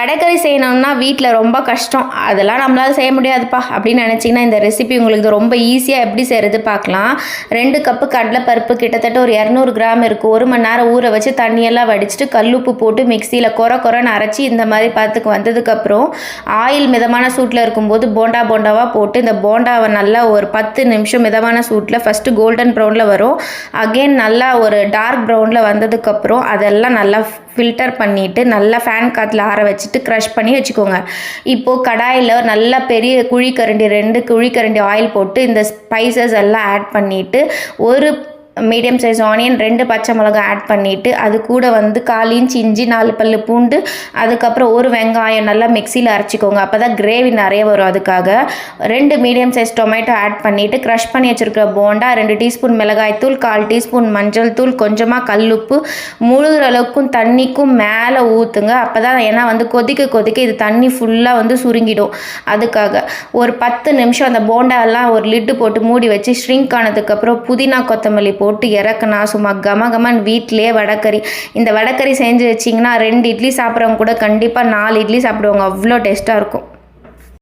வடைக்கறி செய்யணும்னா வீட்டில் ரொம்ப கஷ்டம். அதெல்லாம் நம்மளால் செய்ய முடியாதுப்பா. அப்படின்னு நினச்சிங்கன்னா இந்த ரெசிபி உங்களுக்கு ரொம்ப ஈஸியாக எப்படி செய்கிறது பார்க்கலாம். ரெண்டு கப்பு கடலைப்பருப்பு கிட்டத்தட்ட ஒரு இரநூறு கிராம் இருக்குது ஒரு மணி நேரம் ஊற வச்சு தண்ணியெல்லாம் வடிச்சிட்டு கல்லுப்பு போட்டு மிக்சியில் கொர குறைன்னு அரைச்சி இந்த மாதிரி பார்த்துக்கு வந்ததுக்கப்புறம் ஆயில் மிதமான சூட்டில் இருக்கும்போது போண்டா போண்டாவாக போட்டு இந்த போண்டாவை நல்லா ஒரு பத்து நிமிஷம் மிதமான சூட்டில் ஃபஸ்ட்டு கோல்டன் ப்ரௌனில் வரும். அகெயின் நல்லா ஒரு டார்க் ப்ரௌனில் வந்ததுக்கப்புறம் அதெல்லாம் நல்லா ஃபில்டர் பண்ணிவிட்டு நல்லா ஃபேன் காற்றுல ஆற வச்சு வச்சுட்டு க்ரஷ் பண்ணி வச்சுக்கோங்க. இப்போது கடாயில் நல்லா பெரிய குழிக்கரண்டி ரெண்டு குழிக்கரண்டி ஆயில் போட்டு இந்த ஸ்பைசஸ் எல்லாம் ஆட் பண்ணிவிட்டு ஒரு மீடியம் சைஸ் ஆனியன் ரெண்டு பச்சை மிளகா ஆட் பண்ணிவிட்டு அது கூட வந்து கால் இன்ச் இஞ்சி நாலு பல் பூண்டு அதுக்கப்புறம் ஒரு வெங்காயம் நல்லா மிக்சியில் அரைச்சிக்கோங்க. அப்போ தான் கிரேவி நிறைய வரும் அதுக்காக. ரெண்டு மீடியம் சைஸ் டொமேட்டோ ஆட் பண்ணிவிட்டு க்ரஷ் பண்ணி வச்சுருக்கிற போண்டா ரெண்டு டீஸ்பூன் மிளகாய்த்தூள் கால் டீஸ்பூன் மஞ்சள் தூள் கொஞ்சமாக கல்லுப்பு முழுகிற அளவுக்கும் தண்ணிக்கும் மேலே ஊற்றுங்க அப்போ தான் ஏன்னா வந்து கொதிக்க கொதிக்க இது தண்ணி ஃபுல்லாக வந்து சுருங்கிடும். அதுக்காக ஒரு பத்து நிமிஷம் அந்த போண்டாவெல்லாம் ஒரு லிட்டு போட்டு மூடி வச்சு ஸ்ரிங்க் ஆனதுக்கப்புறம் புதினா கொத்தமல்லி போட்டு போட்டு இறக்குனா சும்மா கம கமன் வீட்டிலே வடக்கறி. இந்த வடக்கறி செஞ்சு வச்சிங்கன்னா ரெண்டு இட்லி சாப்பிட்றவங்க கூட கண்டிப்பாக நாலு இட்லி சாப்பிடுவாங்க. அவ்வளோ டேஸ்ட்டாக இருக்கும்.